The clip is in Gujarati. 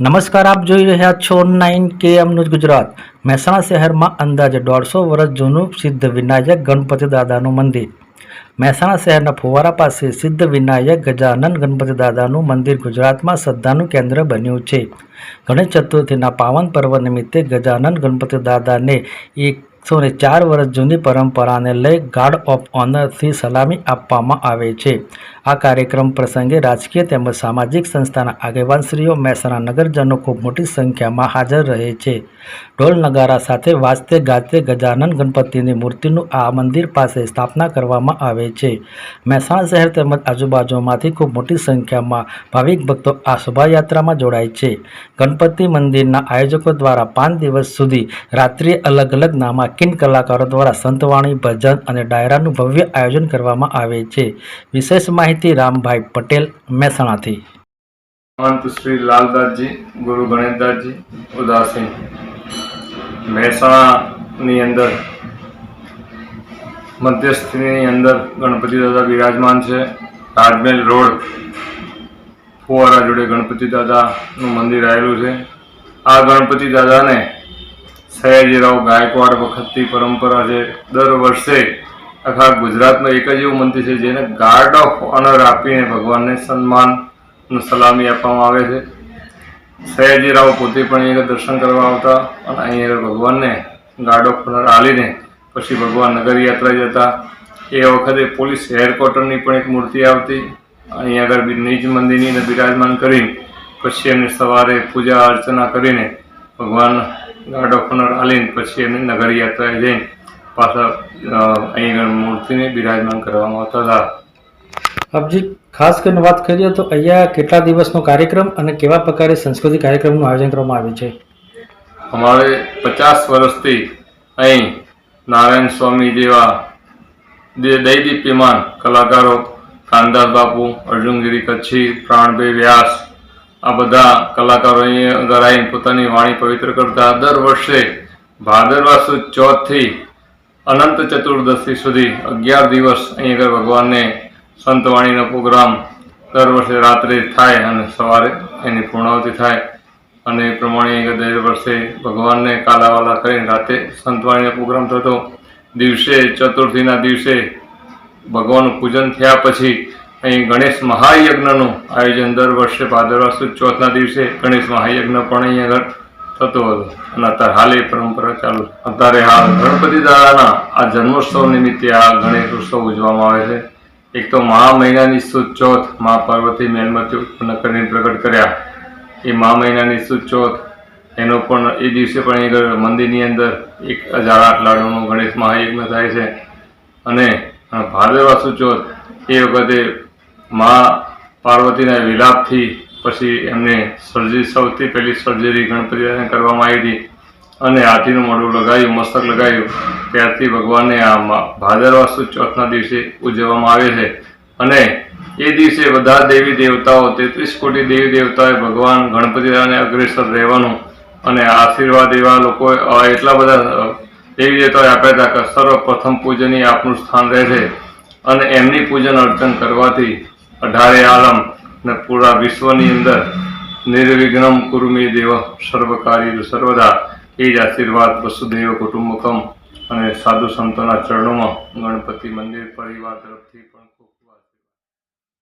નમસ્કાર, આપ જોઈ રહ્યા છો નાઇન કે એમ ન્યૂઝ ગુજરાત. મહેસાણા શહેરમાં અંદાજે દોઢસો વર્ષ જૂનું સિદ્ધ વિનાયક ગણપતિ દાદાનું મંદિર. મહેસાણા શહેરના ફુવારા પાસે સિદ્ધ વિનાયક ગજાનંદ ગણપતિ દાદાનું મંદિર ગુજરાતમાં શ્રદ્ધાનું કેન્દ્ર બન્યું છે. ગણેશ ચતુર્થીના પાવન પર્વ નિમિત્તે ગજાનંદ ગણપતિ દાદાને એકસો ને ચાર વર્ષ જૂની પરંપરાને લઈ ગાર્ડ ઓફ ઓનરથી સલામી આપવામાં આવે છે. આ કાર્યક્રમ પ્રસંગે રાજકીય તેમજ સામાજિક સંસ્થાના આગેવાનશ્રીઓ, મહેસાણા નગરજનો ખૂબ મોટી સંખ્યામાં હાજર રહે છે. ઢોલ નગારા સાથે વાજતે ગાજતે ગજાનન ગણપતિની મૂર્તિનું આ મંદિર પાસે સ્થાપના કરવામાં આવે છે. મહેસાણા શહેર તેમજ આજુબાજુમાંથી ખૂબ મોટી સંખ્યામાં ભાવિક ભક્તો આ શોભાયાત્રામાં જોડાય છે. ગણપતિ મંદિરના આયોજકો દ્વારા પાંચ દિવસ સુધી રાત્રિએ અલગ અલગ નામાંકિન કલાકારો દ્વારા સંતવાણી, ભજન અને ડાયરાનું ભવ્ય આયોજન કરવામાં આવે છે. વિશેષ માહિતી રામભાઈ પટેલ મહેસાણાથી. મહંત શ્રી લાલદાસજી, ગુરુ ગણેશદાસજી, ઉદાસી. મહેસાણાની અંદર, મધ્યસ્થની અંદર ગણપતિ દાદા બિરાજમાન છે. તાજમહેલ રોડ, ફુવારા જોડે ગણપતિ દાદાનું મંદિર આવેલું છે. આ ગણપતિ દાદાને સયાજીરાવ ગાયકવાડ વખતથી પરંપરા છે. દર વર્ષે આખા ગુજરાતમાં એક જ એવું મંદિર છે જેને ગાર્ડ ઓફ ઓનર આપીને ભગવાનને સન્માનનું સલામી આપવામાં આવે છે. સયાજીરાવ પોતે પણ અહીંયા દર્શન કરવા આવતા અને અહીંયા ભગવાનને ગાર્ડ ઓફ ઓનર આલીને પછી ભગવાન નગર યાત્રા જતા. એ વખતે પોલીસ હેડક્વાર્ટરની પણ એક મૂર્તિ આવતી. અહીંયા આગળ બી નિજ મંદિરની બિરાજમાન કરી પછી એમને સવારે પૂજા અર્ચના કરીને ભગવાન ગાર્ડ ઓફ ઓનર આલીને પછી એમને નગર યાત્રાએ જઈને પાછા અહીં આગળ મૂર્તિને બિરાજમાન કરવામાં આવતા હતા. આપજી ખાસ કરીને વાત કરીએ તો અહીંયા કેટલા દિવસનો કાર્યક્રમ અને કેવા પ્રકારે સંસ્કૃતિ કાર્યક્રમનું આયોજન કરવામાં આવ્યું છે? અમારે પચાસ વર્ષથી અહીં નારાયણ સ્વામી જેવા દે- દૈદીપ્યમાન કલાકારો કાનદાસ બાપુ અર્જુનગીરી કચ્છી પ્રાણભાઈ વ્યાસ આ બધા કલાકારો અહીં આગળ આવીને પોતાની વાણી પવિત્ર કરતા દર વર્ષે ભાદરવા સુદ ચોથથી અનંત ચતુર્દશી સુધી અગિયાર દિવસ અહીં આગળ ભગવાનને સંતવાણીનો પ્રોગ્રામ દર વર્ષે રાત્રે થાય અને સવારે એની પૂર્ણાવતી થાય. અને એ પ્રમાણે અહીં દર વર્ષે ભગવાનને કાલાવાલા કરીને રાતે સંતવાણીનો પ્રોગ્રામ થતો. દિવસે ચતુર્થીના દિવસે ભગવાનનું પૂજન થયા પછી અહીં ગણેશ મહાયજ્ઞનું આયોજન દર વર્ષે ભાદરવા સુદ ચોથના દિવસે ગણેશ મહાયજ્ઞ પણ અહીં આગળ થતો હતો. અને અત્યારે હાલ એ પરંપરા ચાલુ અત્યારે હાલ ગણપતિ દાદાના આ જન્મોત્સવ નિમિત્તે આ ગણેશ ઉત્સવ ઉજવવામાં આવે છે. એક તો મહા મહિનાની સુદ ચોથ મા પાર્વતી મેલમાંથી ઉત્પન્ન કરીને પ્રગટ કર્યા. એ મહા મહિનાની સુદ ચોથ, એનો પણ એ દિવસે પણ આગળ મંદિરની અંદર એક હજાર આઠ લાડુનો ગણેશ મહાયજ્ઞ થાય છે. અને ભાદરવા સુચોત એ વખતે મા પાર્વતીના વિલાપથી પછી એમને સર્જરી સૌથી પહેલી સર્જરી ગણપતિને કરવામાં આવી હતી. અને હાથીનું મોઢું લગાવ્યું, મસ્તક લગાવ્યું. ત્યારથી ભગવાનને આ ભાદરવા સુદ ચોથના દિવસે ઉજવવામાં આવે છે. અને એ દિવસે બધા દેવી દેવતાઓ, તેત્રીસ કોટી દેવી દેવતાઓએ ભગવાન ગણપતિ દાદાને અગ્રેસર રહેવાનું અને આશીર્વાદ એવા લોકો એટલા બધા દેવી દેવતાઓએ આપ્યા હતા કે સર્વપ્રથમ પૂજનીય આપનું સ્થાન રહેશે. અને એમની પૂજન અર્ચન કરવાથી અઢારે આલમ ને પૂરા વિશ્વની અંદર નિર્વિઘ્નમ કુરુમે દેવ સર્વકારી સર્વદા. એ જ આશીર્વાદ વસુદેવ કુટુંબકમ અને સાધુ સંતોના ચરણોમાં ગણપતિ મંદિર પરિવાર તરફથી પણ